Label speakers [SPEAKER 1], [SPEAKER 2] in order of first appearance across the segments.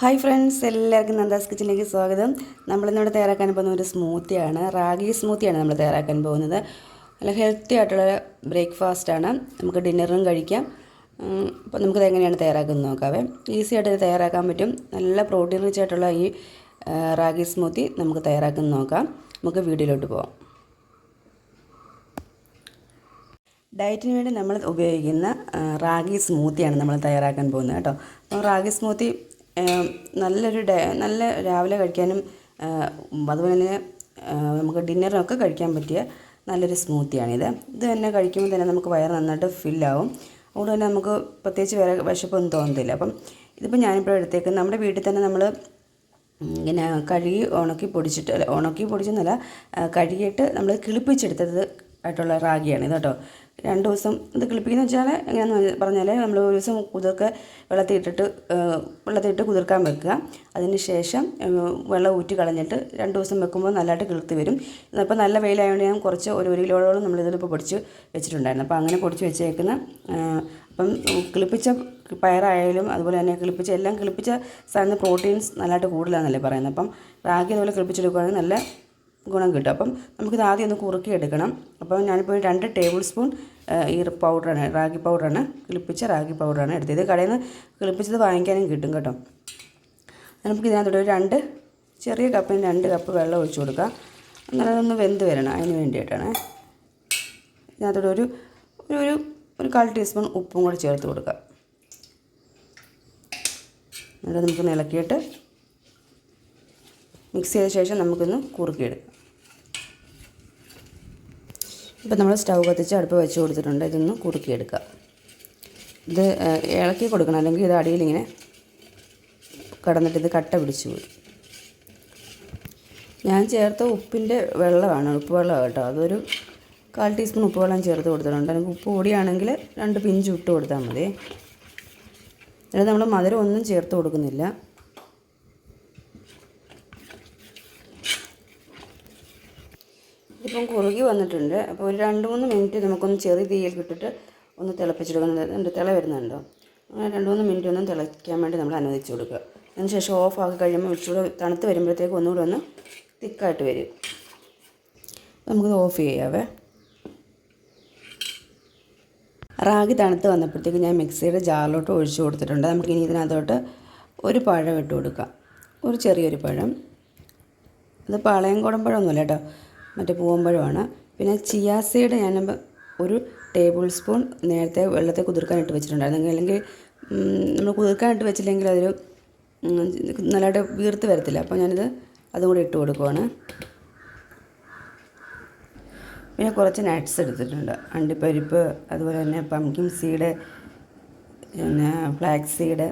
[SPEAKER 1] Hi friends എല്ലാവർക്കും നന്ദാസ് കിച്ചണിലേക്ക് സ്വാഗതം. നമ്മളിന്നിവിടെ തയ്യാറാക്കാൻ പോകുന്ന ഒരു സ്മൂത്തിയാണ്. റാഗി സ്മൂത്തിയാണ് നമ്മൾ തയ്യാറാക്കാൻ പോകുന്നത്. നല്ല ഹെൽത്തി ആയിട്ടുള്ള ബ്രേക്ക്ഫാസ്റ്റാണ് നമുക്ക് ഡിന്നറും കഴിക്കാം. അപ്പോൾ നമുക്കത് എങ്ങനെയാണ് തയ്യാറാക്കുന്നത് നോക്കാവേ. ഈസി ആയിട്ട് ഇത് തയ്യാറാക്കാൻ പറ്റും. നല്ല പ്രോട്ടീൻ റിച്ച് ആയിട്ടുള്ള ഈ റാഗി സ്മൂത്തി നമുക്ക് തയ്യാറാക്കുന്നത് നോക്കാം. നമുക്ക് വീഡിയോയിലോട്ട് പോകാം ഡയറ്റിന് വേണ്ടി നമ്മൾ ഉപയോഗിക്കുന്ന റാഗി സ്മൂത്തിയാണ് നമ്മൾ തയ്യാറാക്കാൻ പോകുന്നത് കേട്ടോ. അപ്പോൾ റാഗി സ്മൂത്തി നല്ലൊരു നല്ല രാവിലെ കഴിക്കാനും അതുപോലെ തന്നെ നമുക്ക് ഡിന്നറിനൊക്കെ കഴിക്കാൻ പറ്റിയ നല്ലൊരു സ്മൂത്തിയാണിത്. ഇത് തന്നെ കഴിക്കുമ്പോൾ തന്നെ നമുക്ക് വയറ് നന്നായിട്ട് ഫില്ലാവും. അതുകൊണ്ട് തന്നെ നമുക്ക് പ്രത്യേകിച്ച് വേറെ വിശപ്പൊന്നും തോന്നത്തില്ല. അപ്പം ഇതിപ്പോൾ ഞാനിപ്പോൾ എടുത്തേക്ക് നമ്മുടെ വീട്ടിൽ തന്നെ നമ്മൾ ഇങ്ങനെ കഴുകി ഉണക്കി പൊടിച്ചിട്ട് അല്ല ഉണക്കി പൊടിച്ചെന്നല്ല കഴുകിയിട്ട് നമ്മൾ കിളിപ്പിച്ചെടുത്തത് ആയിട്ടുള്ള റാഗിയാണ്. ഇത് കേട്ടോ രണ്ട് ദിവസം ഇത് കിളിപ്പിക്കുന്ന വെച്ചാൽ എങ്ങനെയാണെന്ന് പറഞ്ഞാൽ നമ്മൾ ഒരു ദിവസം കുതിർക്ക് വെള്ളത്തിൽ ഇട്ട് കുതിർക്കാൻ വെക്കുക. അതിന് ശേഷം വെള്ളം ഊറ്റി കളഞ്ഞിട്ട് രണ്ട് ദിവസം വെക്കുമ്പോൾ നല്ലതായിട്ട് കിളുത്ത് വരും. അപ്പോൾ നല്ല വെയിലായതുകൊണ്ട് ഞാൻ കുറച്ച് ഒരു ഒരു കിലോയോളം നമ്മളിതിലിപ്പോൾ പൊടിച്ച് വെച്ചിട്ടുണ്ടായിരുന്നു. അപ്പോൾ അങ്ങനെ പൊടിച്ച് വെച്ചേക്കുന്ന അപ്പം കിളിപ്പിച്ച പയറായാലും അതുപോലെ തന്നെ കിളിപ്പിച്ച എല്ലാം കിളിപ്പിച്ച സാധനം പ്രോട്ടീൻസ് നല്ലതായിട്ട് കൂടുതലാണെന്നല്ലേ പറയുന്നത്. അപ്പം റാഗി അതുപോലെ കിളിപ്പിച്ചെടുക്കുകയാണെങ്കിൽ നല്ല ഗുണം കിട്ടും. അപ്പം നമുക്കിത് ആദ്യം ഒന്ന് കുറുക്കി എടുക്കണം. അപ്പം ഞാനിപ്പോൾ രണ്ട് ടേബിൾ സ്പൂൺ ഈ പൗഡറാണ് റാഗി പൗഡറാണ് കിളിപ്പിച്ച റാഗി പൗഡറാണ് എടുത്തത്. കടയിൽ നിന്ന് കിളിപ്പിച്ചത് വാങ്ങിക്കാനും കിട്ടും കേട്ടോ. നമുക്ക് ഇതിനകത്തോടെ ഒരു രണ്ട് ചെറിയ കപ്പിന് രണ്ട് കപ്പ് വെള്ളം ഒഴിച്ചു കൊടുക്കുക എന്നാലും അതൊന്ന് വെന്ത് വരണം അതിന് വേണ്ടിയിട്ടാണ്. ഇതിനകത്തോട്ട് ഒരു ഒരു ഒരു ഒരു കാൽ ടീസ്പൂൺ ഉപ്പും കൂടി ചേർത്ത് കൊടുക്കുക എന്നിട്ട് നമുക്ക് ഇളക്കിയിട്ട് മിക്സ് ചെയ്ത ശേഷം നമുക്കൊന്ന് കുറുക്കിയെടുക്കാം. ഇപ്പം നമ്മൾ സ്റ്റൗ കത്തിച്ച് അടുപ്പ് വെച്ച് കൊടുത്തിട്ടുണ്ട്. ഇതൊന്ന് കുറുക്കിയെടുക്കുക ഇത് ഇളക്കി കൊടുക്കണം. അല്ലെങ്കിൽ ഇത് അടിയിലിങ്ങനെ കടന്നിട്ട് ഇത് കട്ട പിടിച്ചു പോയി. ഞാൻ ചേർത്ത ഉപ്പിന്റെ വെള്ളമാണ്. ഉപ്പ് വെള്ളമാണ് കേട്ടോ. അതൊരു കാൽ ടീസ്പൂൺ ഉപ്പ് വെള്ളം ചേർത്ത് കൊടുത്തിട്ടുണ്ട്. അല്ലെങ്കിൽ ഉപ്പ് കൂടിയാണെങ്കിൽ രണ്ട് പിഞ്ച് ഇട്ട് കൊടുത്താൽ മതി. എന്നിട്ട് നമ്മൾ മധുരം ഒന്നും ചേർത്ത് കൊടുക്കുന്നില്ല. ഇതിപ്പം കുറുകി വന്നിട്ടുണ്ട്. അപ്പോൾ ഒരു രണ്ട് മൂന്ന് മിനിറ്റ് നമുക്കൊന്ന് ചെറിയ തീയിൽ ഇട്ടിട്ട് ഒന്ന് തിളപ്പിച്ചെടുക്കുന്നത് ഉണ്ട് തിള വരുന്നുണ്ടോ? അങ്ങനെ രണ്ട് മൂന്ന് മിനിറ്റ് ഒന്നും തിളയ്ക്കാൻ വേണ്ടി നമ്മൾ അനുവദിച്ചു കൊടുക്കുക. അതിന് ശേഷം ഓഫ് ആക്കി കഴിയുമ്പോൾ ഇച്ചിരി തണുത്ത് വരുമ്പോഴത്തേക്ക് ഒന്നുകൂടെ ഒന്ന് തിക്കായിട്ട് വരും. നമുക്കിത് ഓഫ് ചെയ്യാവേ. റാഗി തണുത്ത് വന്നപ്പോഴത്തേക്ക് ഞാൻ മിക്സിയുടെ ജാറിലോട്ട് ഒഴിച്ചു കൊടുത്തിട്ടുണ്ട്. നമുക്ക് ഇനി ഇതിനകത്തോട്ട് ഒരു പഴം ഇട്ട് കൊടുക്കാം. ഒരു ചെറിയൊരു പഴം. ഇത് പാളയം കുടമ്പഴമൊന്നുമല്ല കേട്ടോ. മറ്റേ പൂവമ്പഴമാണ്. പിന്നെ ചിയാസീഡ് ഞാൻ ഒരു ടേബിൾ സ്പൂൺ നേരത്തെ വെള്ളത്തിൽ കുതിർക്കാനിട്ട് വെച്ചിട്ടുണ്ടായിരുന്നു. അല്ലെങ്കിൽ നമ്മൾ കുതിർക്കാനിട്ട് വെച്ചില്ലെങ്കിൽ അതൊരു നല്ലതായിട്ട് വീർത്ത് വരത്തില്ല. അപ്പോൾ ഞാനിത് അതും കൂടി ഇട്ട് കൊടുക്കുവാണ്. പിന്നെ കുറച്ച് നട്ട്സ് എടുത്തിട്ടുണ്ട്. അണ്ടിപ്പരിപ്പ് അതുപോലെ തന്നെ പംകിൻ സീഡ് പിന്നെ ഫ്ലാക്സ് സീഡ്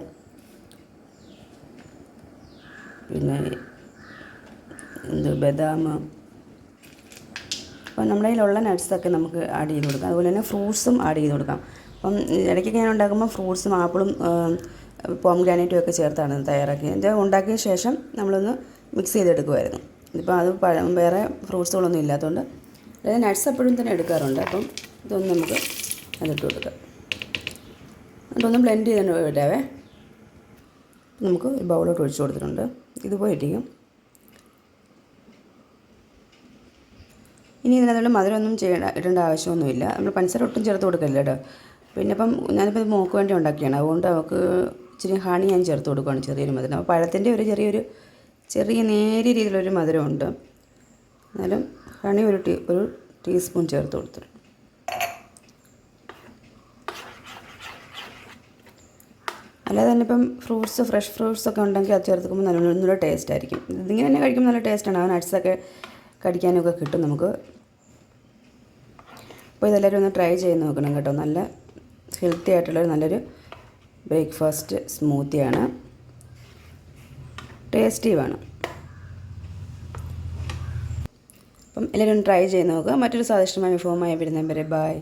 [SPEAKER 1] പിന്നെ എന്ത് ബദാം അപ്പം നമ്മുടെ കയ്യിലുള്ള നട്ട്സൊക്കെ നമുക്ക് ആഡ് ചെയ്ത് കൊടുക്കാം. അതുപോലെ തന്നെ ഫ്രൂട്ട്സും ആഡ് ചെയ്ത് കൊടുക്കാം. അപ്പം ഇടയ്ക്കൊക്കെ ഞാൻ ഉണ്ടാക്കുമ്പോൾ ഫ്രൂട്ട്സും ആപ്പിളും പോം ഗ്രാനൈറ്റും ഒക്കെ ചേർത്താണ് തയ്യാറാക്കിയത്. ഇത് ഉണ്ടാക്കിയ ശേഷം നമ്മളൊന്ന് മിക്സ് ചെയ്തെടുക്കുമായിരുന്നു ഇതിപ്പോൾ അത് പഴം വേറെ ഫ്രൂട്ട്സുകളൊന്നും ഇല്ലാത്തതുകൊണ്ട് അതായത് നട്ട്സ് എപ്പോഴും തന്നെ എടുക്കാറുണ്ട്. അപ്പം ഇതൊന്ന് നമുക്ക് അതിട്ട് കൊടുക്കാം. എന്നിട്ടൊന്ന് ബ്ലെൻഡ് ചെയ്തിട്ട് വിടാവേ നമുക്ക് ബൗളോട്ട് ഒഴിച്ച് കൊടുത്തിട്ടുണ്ട്. ഇതുപോലെ ഇരിക്കും ഇനി ഇതിനകത്തുള്ള മധുരമൊന്നും ചെയ്യേണ്ട ഇടേണ്ട ആവശ്യമൊന്നുമില്ല. നമ്മൾ പഞ്ചസാര ഒട്ടും ചേർത്ത് കൊടുക്കില്ല കേട്ടോ. പിന്നെ അപ്പം ഞാനിപ്പോൾ ഇത് മോക്ക് വേണ്ടി ഉണ്ടാക്കിയാണ്. അതുകൊണ്ട് അവൾക്ക് ഇച്ചിരി ഹണി ഞാൻ ചേർത്ത് കൊടുക്കുകയാണ് ചെറിയൊരു മധുരം. അപ്പോൾ പഴത്തിന്റെ ഒരു ചെറിയൊരു ചെറിയ നേരിയ രീതിയിലൊരു മധുരമുണ്ട്. എന്നാലും ഹണി ഒരു ടീ ഒരു ടീസ്പൂൺ ചേർത്ത് കൊടുത്തിട്ടുണ്ട് അല്ലാതെ തന്നെ ഇപ്പം ഫ്രൂട്ട്സ് ഫ്രഷ് ഫ്രൂട്ട്സ് ഒക്കെ ഉണ്ടെങ്കിൽ അത് ചേർത്തുമ്പോൾ നല്ല നല്ല ടേസ്റ്റ് ആയിരിക്കും. ഇതിങ്ങനെ തന്നെ കഴിക്കുമ്പോൾ നല്ല ടേസ്റ്റാണ് ആ നട്ട്സൊക്കെ കടിക്കാനൊക്കെ കിട്ടും നമുക്ക്. അപ്പോൾ ഇതെല്ലാവരും ഒന്ന് ട്രൈ ചെയ്ത് നോക്കണം കേട്ടോ. നല്ല ഹെൽത്തി ആയിട്ടുള്ളൊരു നല്ലൊരു ബ്രേക്ക്ഫാസ്റ്റ് സ്മൂത്തിയാണ് ടേസ്റ്റിയുമാണ് അപ്പം എല്ലാവരും ട്രൈ ചെയ്ത് നോക്കുക. മറ്റൊരു സ്വാദിഷ്ടമായ വിഭവമായി വരുന്നവരെ ബായ്